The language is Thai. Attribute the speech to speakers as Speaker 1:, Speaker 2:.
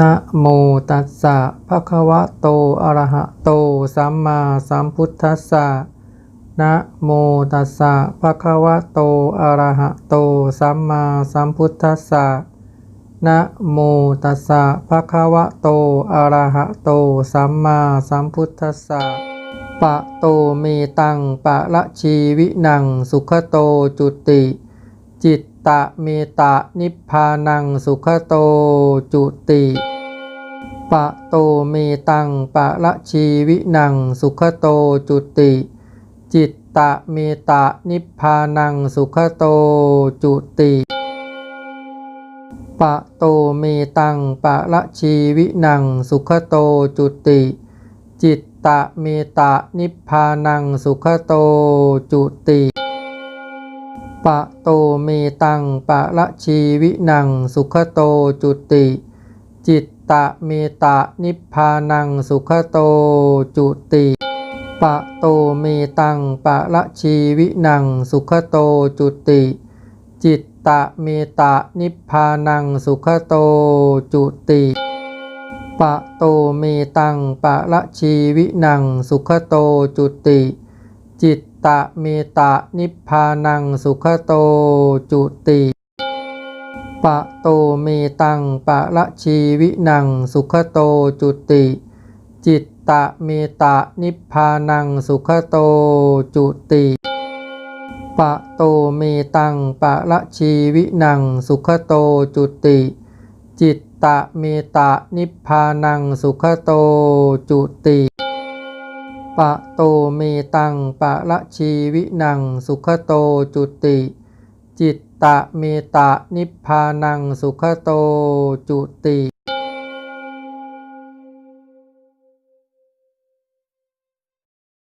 Speaker 1: นะโมตัสสะภะคะวะโต อะระหะโต สัมมาสัมพุทธัสสะนะโมตัสสะภะคะวะโต อะระหะโต สัมมาสัมพุทธัสสะนะโมตัสสะภะคะวะโต อะระหะโต สัมมาสัมพุทธัสสะปะโตเมตัง ปะละชีวินัง สุขโตจุติ จิตตะเมตะนิพพานัง สุขโตจุติ ปะโตเมตังปะละชีวินัง สุขโตจุติ จิตตะเมตะนิพพานังสุขโตจุติปะโตเมตังปะละชีวินัง สุขโตจุติ จิตตะเมตะนิพพานังสุขโตจุติปะโตเมตังปะละชีวินัง สุขโตจุติ จิต ตะเมตะนิพพานังสุขโตจุติปะโตเมตังปะละชีวินังสุขโตจุติ จิตตะเมตะนิพพานังสุขโตจุติปะโตเมตังปะละชีวินังสุขโตจุติ จิตตะเมตะนิพพานังสุขโตจุติ ปะโตเมตังปะละชีวินังสุขโตจุติ จิตตะเมตะนิพพานังสุขโตจุติปะโตเมตังปะละชีวินังสุขโตจุติ จิตตะเมตะนิพพานังสุขโตจุติปะโตเมตังปะละชีวินังสุขโตจุติ จิต ตะเมตะนิพพานังสุขโตจุติ